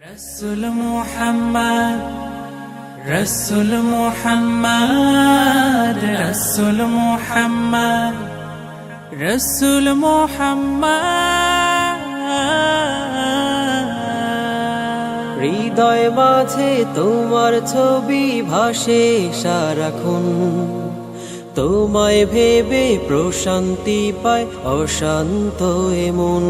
রসুল মোহাম্মদ রসুল মোহাম্মদ রসুল মোহাম্মদ রসুল মোহাম্মদ। হৃদয় মাঝে তোমার ছবি ভাসে সারাক্ষণ। তোমায় ভেবে প্রশান্তি পায় অশান্ত এমন।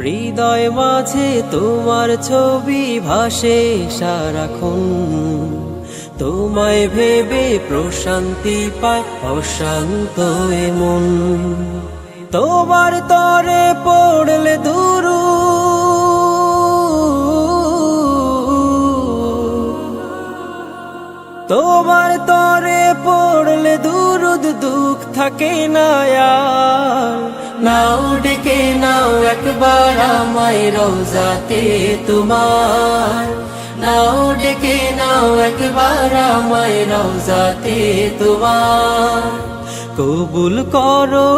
হৃদয় মাঝে তোমার ছবি ভাসে সারাক্ষণ। তোমায় ভেবে প্রশান্তি পায় অশান্ত এমন তোমার তরে পড়লে দুরু তোমার তরে পড়লে দুরুদ দুঃখ থাকে না। নাও ডেকে নাও একবার আমায় রোজাতে তোমার। নাও ডেকে নাও একবার আমায় রোজাতে তোমার। কবুল করো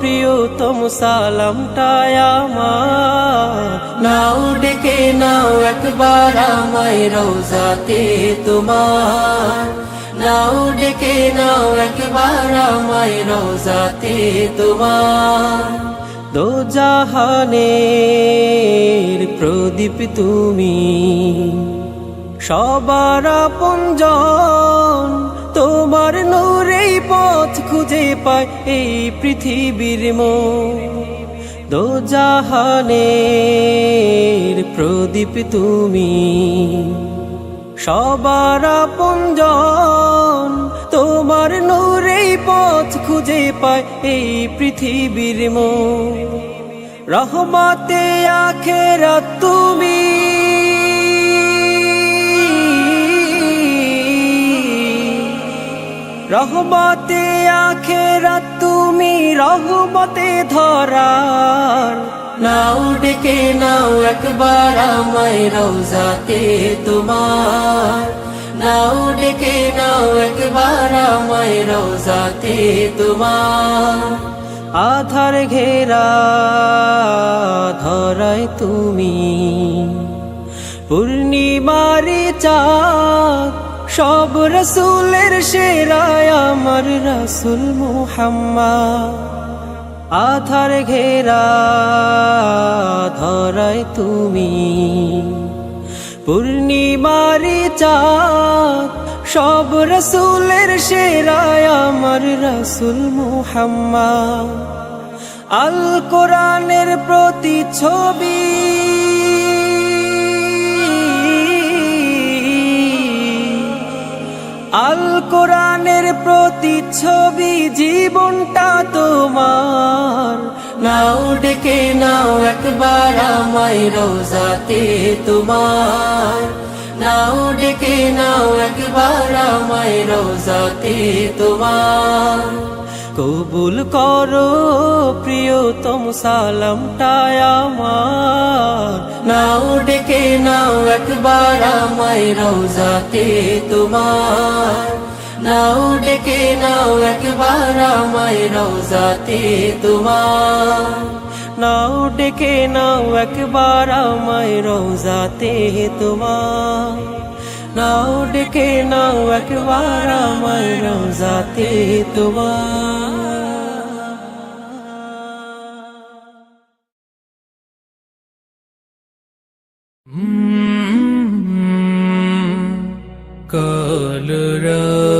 প্রিয়তম সালামটায় আমার। নাও ডেকে নাও একবার আমায় রোজাতে তোমার। নাও, ডেকে নাও একবার আমায় রোজাতে তোমার। দো জাহানের প্রদীপ তুমি, সবার আপনজন তোমার নূরেই পথ খুঁজে পায় এই পৃথিবীর মো দো জাহানের প্রদীপ তুমি, সবার আপনজন পথ খুঁজে পায় এই পৃথিবীর মন রহমতে আখেরা তুমি। রহমতে আখেরা তুমি, রহমতে ধরার। নাও ডেকে নাও একবার আমায় রোজাতে তোমার। নাও ডেকে নাও একবার আমায় রোজাতে তোমার আধার ঘেরা ধরায় তুমি পূর্ণিমারি চাঁদ সব রসুলের সেরায় আমার রসুল মুহাম্মদ আধার ঘেরা ধরায় তুমি পূর্ণিমারি চাঁদ, সব রসুলের সেরায় আমার রসুল মুহাম্মদ। আল কোরআনের প্রতি ছবি। আল কোরআনের প্রতিচ্ছবি জীবনটা তোমার। নাও ডেকে নাও একবার আমায় রোজাতে তোমার। নাও ডেকে নাও একবার আমায় রোজাতে তোমার। কবুল করো প্রিয়তম সালামটায় আমার। নাও ডেকে নাও একবার আমায় রোজাতে তোমার। নাও ডেকে নাও একবার আমায় রোজাতে তোমার। নাও ডেকে নাও একবার আমায় রোজাতে তোমার। নাও ডেকে নাও একবার আমায় রোজাতে তোমার। কলরা